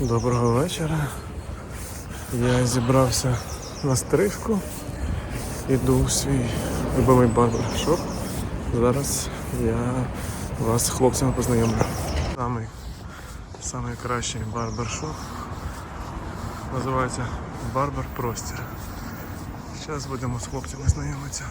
Доброго вечора. Я зібрався на стрижку. Іду в свій любимий барбершоп. Зараз я вас з хлопцями познайомлю. Самий, самий кращий барбершоп. Називається Барбер Простір. Зараз будемо з хлопцями знайомитися.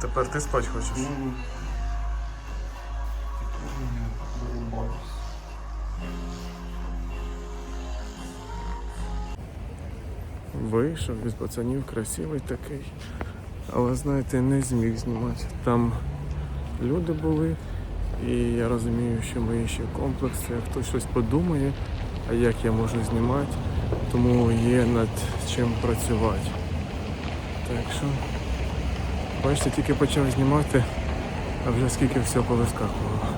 Тепер ти спать хочеш? Вийшов від пацанів, красивий такий. Але знаєте, не зміг знімати. Там люди були, і я розумію, що мої ще комплекси, хтось щось подумає, а як я можу знімати, тому є над чим працювати. Так що, бачите, тільки почав знімати, а вже скільки всього повискакувало.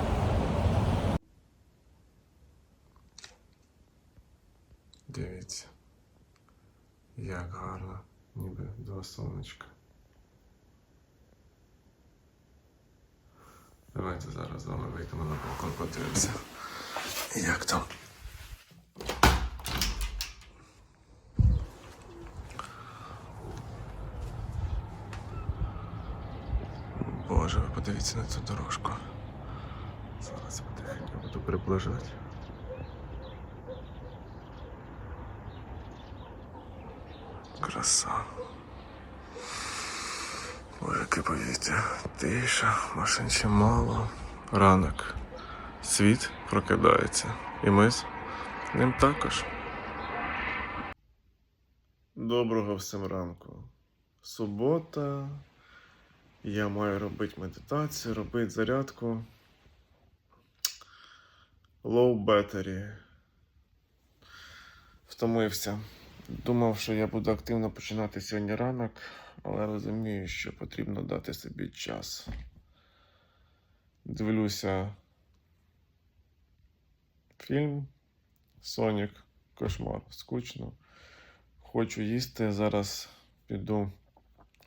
Дивіться, як гарно, ніби два сонечка. Давайте зараз з вами вийдемо на балкон, подивимося. Як там? Боже, на цю дорожку. Зараз потихеньку буду приближати. Краса. Ой, яке повітря. Тиша, машин ще мало. Ранок. Світ прокидається. І ми з ним також. Доброго всім ранку. Субота. Я маю робити медитацію, робити зарядку. Low battery. Втомився. Думав, що я буду активно починати сьогодні ранок, але розумію, що потрібно дати собі час. Дивлюся фільм Сонік Кошмар. Скучно. Хочу їсти. Зараз піду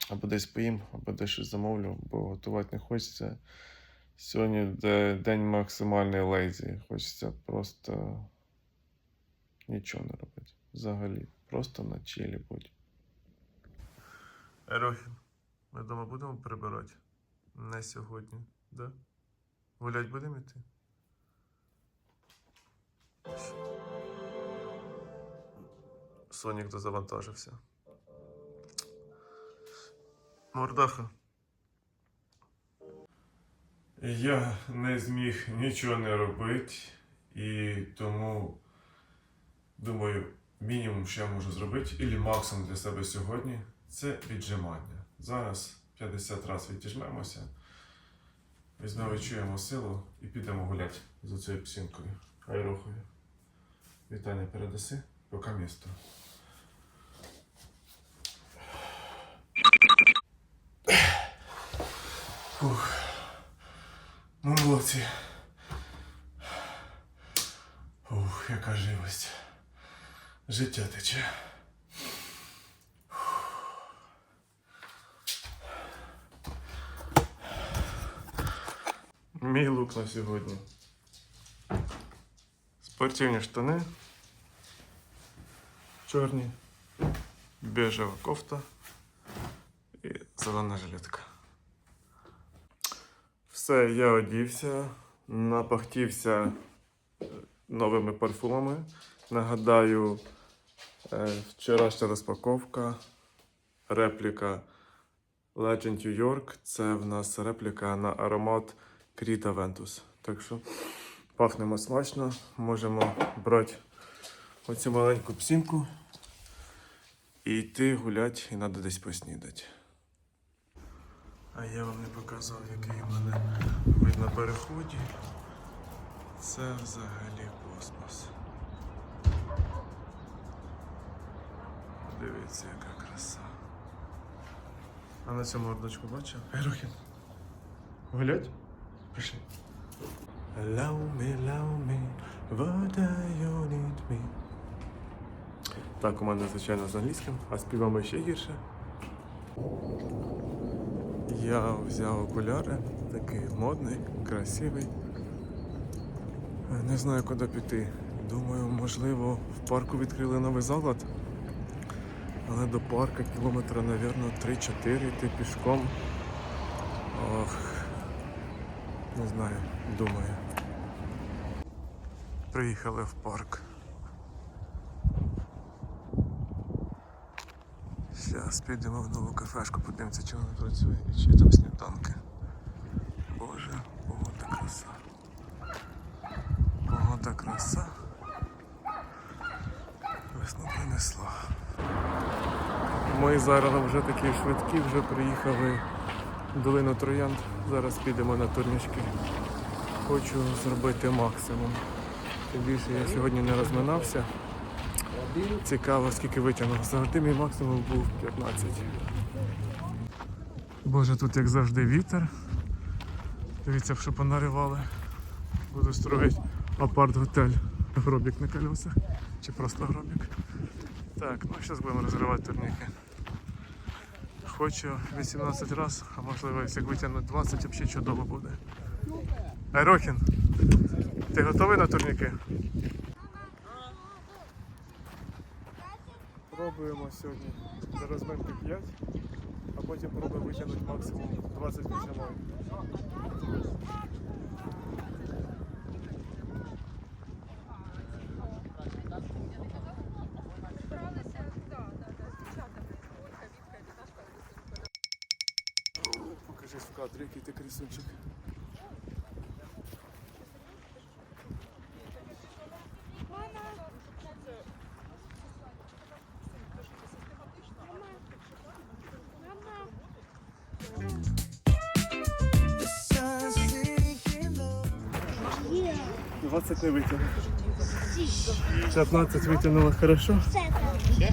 або десь поїм, або десь щось замовлю, бо готувати не хочеться. Сьогодні день максимальний лейзі. Хочеться просто нічого не робити. Взагалі. Просто на чилі будь. Ерохін, ми вдома будемо прибирати? Не сьогодні, да? Гулять будемо йти? Сонік дозавантажився. Мордаха. Я не зміг нічого не робити, і тому думаю, мінімум, що я можу зробити, і максимум для себе сьогодні це віджимання. Зараз 50 разів відіжмемося, візьмемо, відчуємо силу і підемо гуляти за цією псінкою. Айрохою. Вітання передаси, поки місто. Фух. Ну, молодці. Ух, яка живость. Життя тече. Мій лук на сьогодні. Спортивні штани. Чорні. Бежева кофта і зелена жилетка. Все, я одівся, напахтівся е, новими парфумами. Нагадаю, е, вчорашня розпаковка, репліка Legend New York. Це в нас репліка на аромат Кріта Ventus. Так що пахнемо смачно, можемо брати оцю маленьку псінку і йти гулять, і треба десь поснідати. А я вам не показав, який у мене вид на переході. Це взагалі космос. Дивіться, яка краса. А на цьому мордочку бачив? Ерохін. Гулять? Пішли. Allow me, allow me, what do you need me? Так, у мене, звичайно, з англійським, а з півами ще гірше. Я взяв окуляри, такий модний, красивий. Не знаю, куди піти. Думаю, можливо, в парку відкрили новий заклад. Але до парка кілометра, напевно, 3-4 йти пішком. Ох, не знаю, думаю. Приїхали в парк. Зараз підемо в нову кафешку, подивимося, чи вона працює і чи там сніданки. Боже, погода краса. Погода краса. Весну принесла. Ми зараз вже такі швидкі, вже приїхали в долину Троянд. Зараз підемо на турнічки. Хочу зробити максимум. Тим більше я сьогодні не розминався. Цікаво, скільки витягнув. Завжди мій максимум був 15. Боже, тут як завжди вітер. Дивіться, що понаривали. Буду строїти апарт-готель. Гробік на колесах. Чи просто гробік. Так, ну зараз будемо розривати турніки. Хочу 18 разів, а можливо, якщо витягнути 20, взагалі чудово буде. Айрохін, ти готовий на турніки? Пробуємо сьогодні до розминки 5, а потім пробуємо витягнути максимум 20 прямою. Покажись в кадрі, який ти красунчик. 20 не витягнув. 15 витягнула хорошо.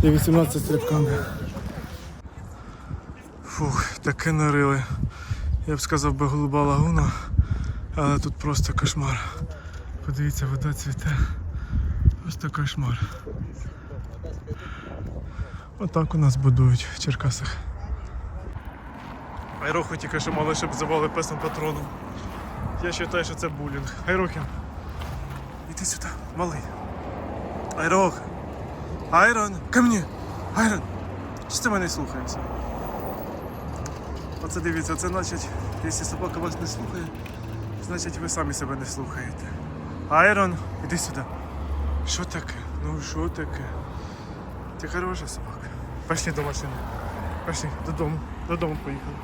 І 18 стрибками. Фух, таке нарили. Я б сказав би голуба лагуна, але тут просто кошмар. Подивіться, вода цвіте. Просто кошмар. Отак у нас будують в Черкасах. Айроху тільки що мали, щоб завали песом патроном. Я вважаю, що це булінг. Айрохін. Іди сюди, малий. Айрох. Айрон, ко мне. Айрон. Чи ти мене слухаєшся? Оце дивіться, це значить, якщо собака вас не слухає, значить ви самі себе не слухаєте. Айрон, іди сюди. Що таке? Ну що таке? Ти хороша собака. Пішли до машини. Пішли додому. Додому поїхали.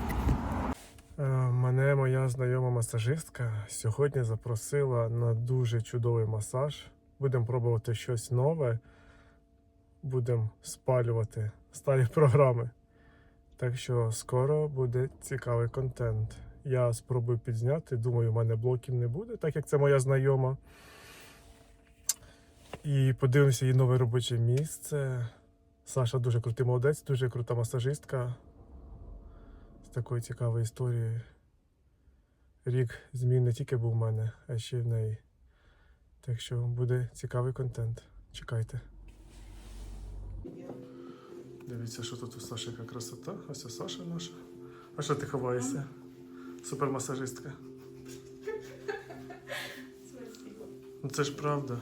Моя знайома масажистка сьогодні запросила на дуже чудовий масаж. Будемо пробувати щось нове. Будемо спалювати старі програми. Так що скоро буде цікавий контент. Я спробую підзняти. Думаю, у мене блоків не буде, так як це моя знайома. І подивимося її нове робоче місце. Саша дуже крутий молодець, дуже крута масажистка з такою цікавою історією. Рік змін не тільки був в мене, а ще й в неї. Так що буде цікавий контент. Чекайте. Дивіться, що тут у Саші яка красота. Ось у Саша наша. А що ти ховаєшся? Супермасажистка. Ну це ж правда.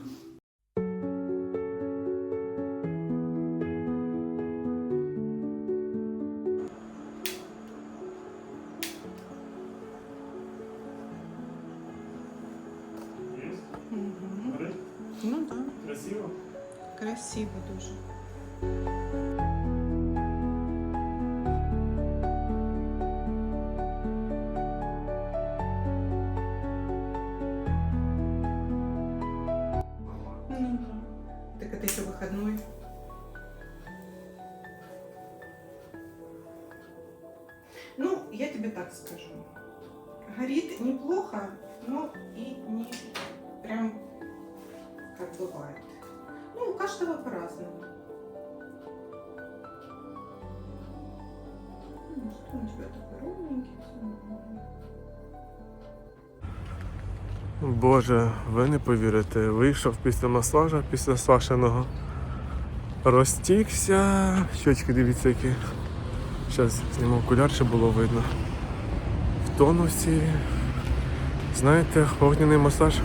Красиво дуже. Ну. Так это еще выходной. Ну, я тебе так скажу. Горит неплохо, но и не прям как бывает. Ну, у каждого по-разному. Ну, что у тебя такой ровненький? нормально. Боже, ви не повірите, вийшов після масажа, після Сашиного. Розтікся. Щочки, дивіться, які. Зараз зніму окуляр, щоб було видно. В тонусі. Знаєте, огняний масаж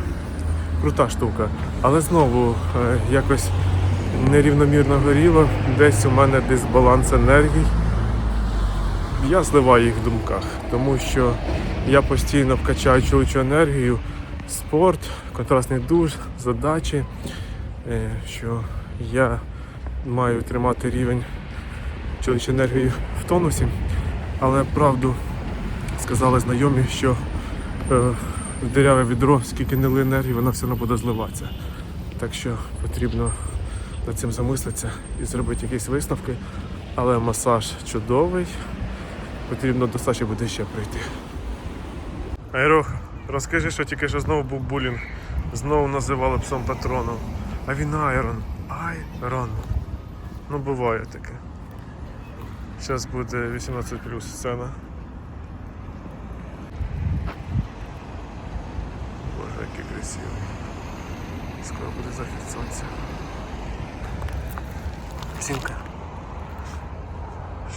крута штука. Але знову е, якось нерівномірно горіло. Десь у мене дисбаланс енергій. Я зливаю їх в думках, тому що я постійно вкачаю чоловічу енергію, спорт, контрастний душ, задачі, е, що я маю тримати рівень чоловічої енергії в тонусі. Але правду сказали знайомі, що е, в диряве відро, скільки не ли енергії, вона все одно буде зливатися. Так що потрібно над цим замислитися і зробити якісь висновки. Але масаж чудовий. Потрібно до Саші буде ще прийти. Айрох, розкажи, що тільки що знову був булінг. Знову називали псом патроном. А він Айрон. Айрон. Ну, буває таке. Зараз буде 18 плюс сцена. Боже, який красивий. Скоро буде захід сонця. Сімка.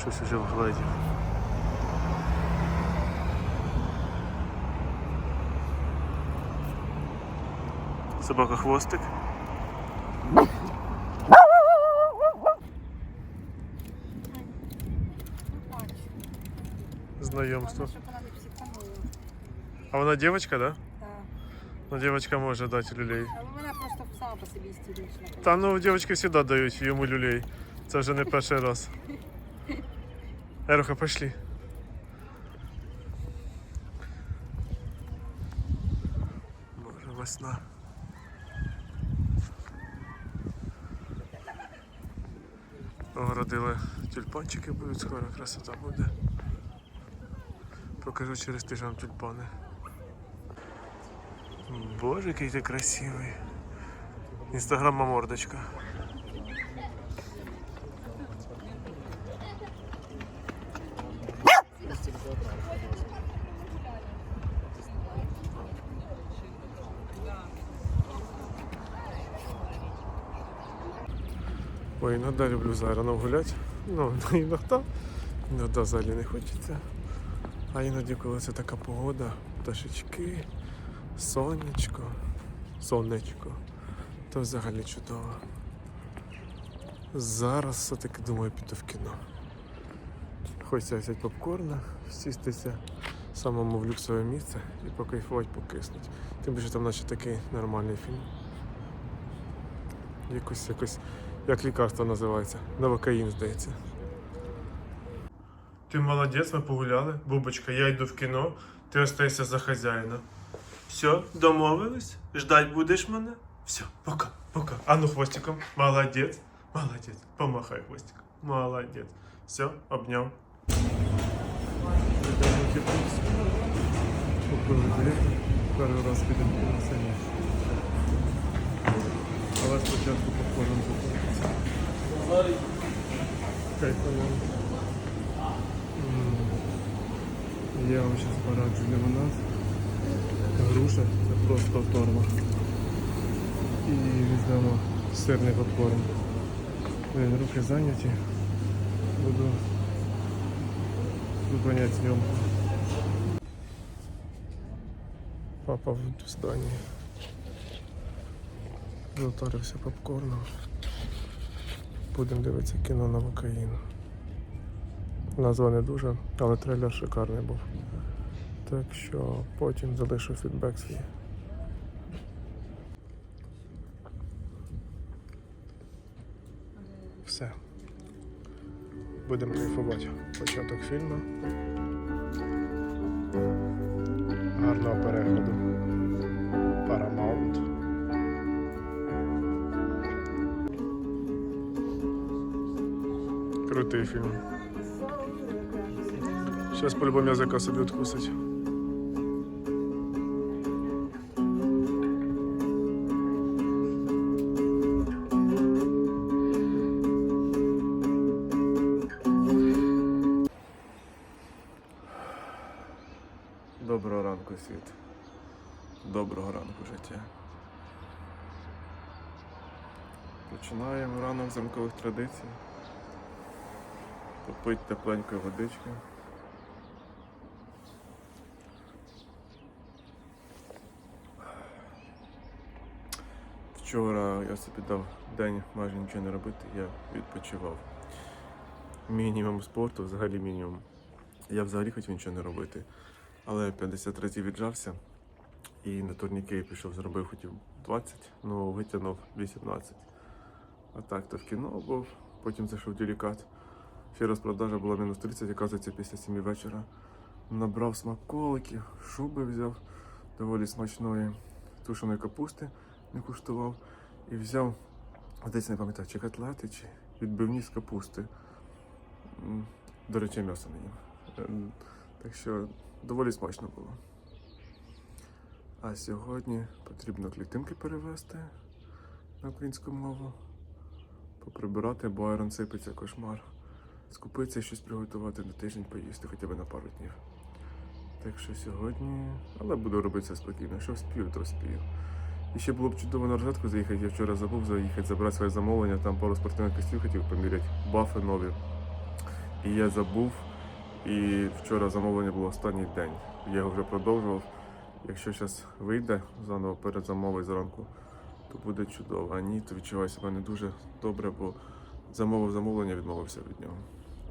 Щось уже вгладів. Собака хвостик. Знайомство. Щоб вона не психанула. А вона дівчинка, да? Так. Ну, дівчинка може дати люлей. по собі істерична. Та ну дівчатки завжди дають йому люлей. Це вже не перший раз. Еруха, пошли. Боже, весна. Огородили тюльпанчики будуть, скоро красота буде. Покажу через тиждень тюльпани. Боже, який ти красивий. Інстаграма мордочка. Ой, иногда люблю за Айроном гулять. Ну, иногда. Иногда взагалі не хочеться. А іноді, коли це така погода, пташечки, сонечко, сонечко, то взагалі чудово. Зараз все-таки думаю піти в кіно. Хочеться взяти попкорна, сістися самому в люксове місце і покайфувати, покиснути. Тим більше там наче такий нормальний фільм. Якось якось, як лікарство називається. Новокаїн, здається. Ти молодець, ми погуляли. Бубочка, я йду в кіно, ти остаєшся за хазяїна. Все, домовились? Ждать будеш мене? Все, пока, пока. А ну хвостиком. Молодець, молодець. Помахай хвостиком. Молодець. Все, обняв. Купили білет. Перший раз підемо в кіно самі. Але спочатку попкорном закупитися. Кайфаном. Я вам зараз пораджу лимонад. Груша це просто торба. І візьмемо сирний попкорн. Руки зайняті. Буду зупиняти зйомку. Папа в зданні. Затарився попкорном. Будемо дивитися кіно на Україну. Назва не дуже, але трейлер шикарний був. Так що потім залишу фідбек свій. Будемо кайфувати. Початок фільму. Гарного перегляду. Paramount. Крутий фільм. Сейчас по-любому языка собі откусить. Світ. Доброго ранку, життя. Починаємо ранок з ранкових традицій. Попити тепленької водички. Вчора я собі дав день майже нічого не робити, я відпочивав. Мінімум спорту, взагалі мінімум. Я взагалі хотів нічого не робити. Але 50 разів віджався і на турніки пішов, зробив, хотів 20, ну витягнув 18. А так то в кіно був, потім зайшов делікат. Ще розпродажа була мінус 30, оказується, після 7 вечора. Набрав смаколиків, шуби взяв доволі смачної тушеної капусти, не куштував. І взяв, десь не пам'ятаю, чи котлети, чи відбивні з капусти. До речі, м'ясо не їм. Так що доволі смачно було. А сьогодні потрібно клітинки перевести на українську мову, поприбирати, бо айрон сипеться кошмар. Скупитися щось приготувати на тиждень поїсти хоча б на пару днів. Так що сьогодні. Але буду робити це спокійно. Що вспію, то вспію. І ще було б чудово на розетку заїхати. Я вчора забув заїхати, забрати своє замовлення, там пару спортивних костюмів хотів поміряти, бафи нові. І я забув. І вчора замовлення було останній день. Я його вже продовжував. Якщо зараз вийде заново замовою зранку, то буде чудово. А ні, то відчуваю себе не дуже добре, бо замовив замовлення, відмовився від нього.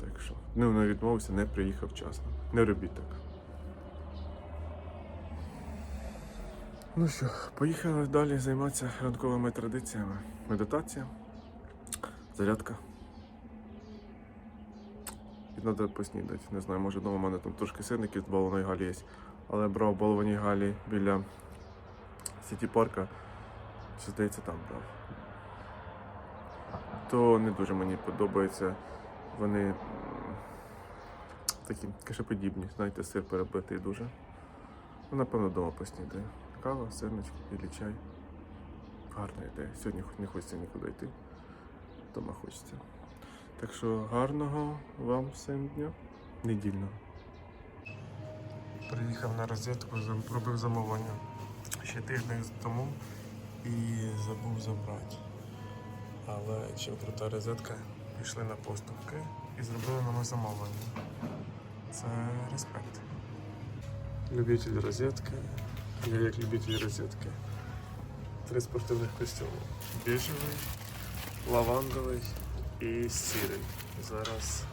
Так що, ну не відмовився, не приїхав вчасно. Не робіть так. Ну що, поїхали далі займатися ранковими традиціями. Медитація, зарядка. І треба поснідати. Не знаю, може вдома в мене там трошки сирників з балованої галі є. Але брав баловані галі біля Сіті парка. Чи здається там брав. То не дуже мені подобається. Вони такі кашеподібні, знаєте, сир перебитий дуже. Ну, напевно, вдома поснідаю. Кава, сирнички, білий чай. Гарна ідея. Сьогодні не хочеться нікуди йти. Дома хочеться. Так що гарного вам всім дня. Недільного. Приїхав на розетку, робив замовлення ще тиждень тому і забув забрати. Але чим крута розетка, пішли на поступки і зробили нове замовлення. Це респект. Любитель розетки. Я як любитель розетки. Три спортивних костюми. Біжевий, лавандовий і сірий. Зараз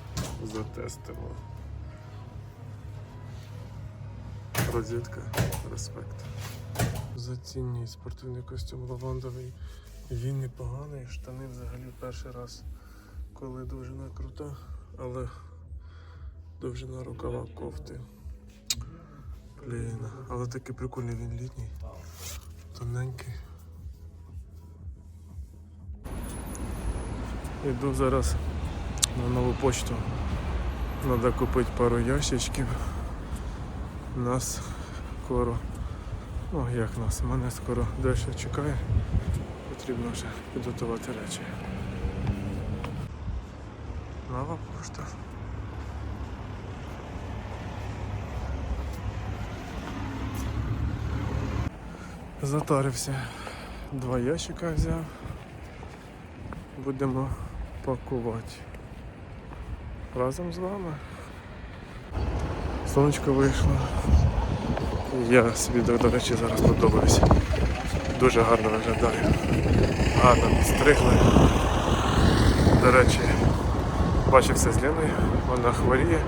затестимо. Розетка, респект. Зацінний спортивний костюм лавандовий. Він непоганий, штани взагалі перший раз, коли довжина крута, але довжина рукава кофти. Блін, але такий прикольний він літній. Тоненький. Йду зараз на нову почту. Треба купити пару ящичків. Нас скоро. Ну як нас? Мене скоро дещо чекає. Потрібно вже підготувати речі. Нова пошта. Затарився. Два ящика взяв. Будемо пакувати. Разом з вами. Сонечко вийшло. Я собі, до, речі, зараз подобаюся. Дуже гарно виглядає. Гарно підстригли. До речі, бачився з Леною, вона хворіє.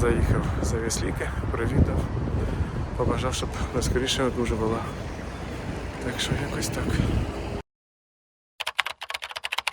Заїхав, завіз ліки, привітав. Побажав, щоб найскоріше одужувала. Так що якось так.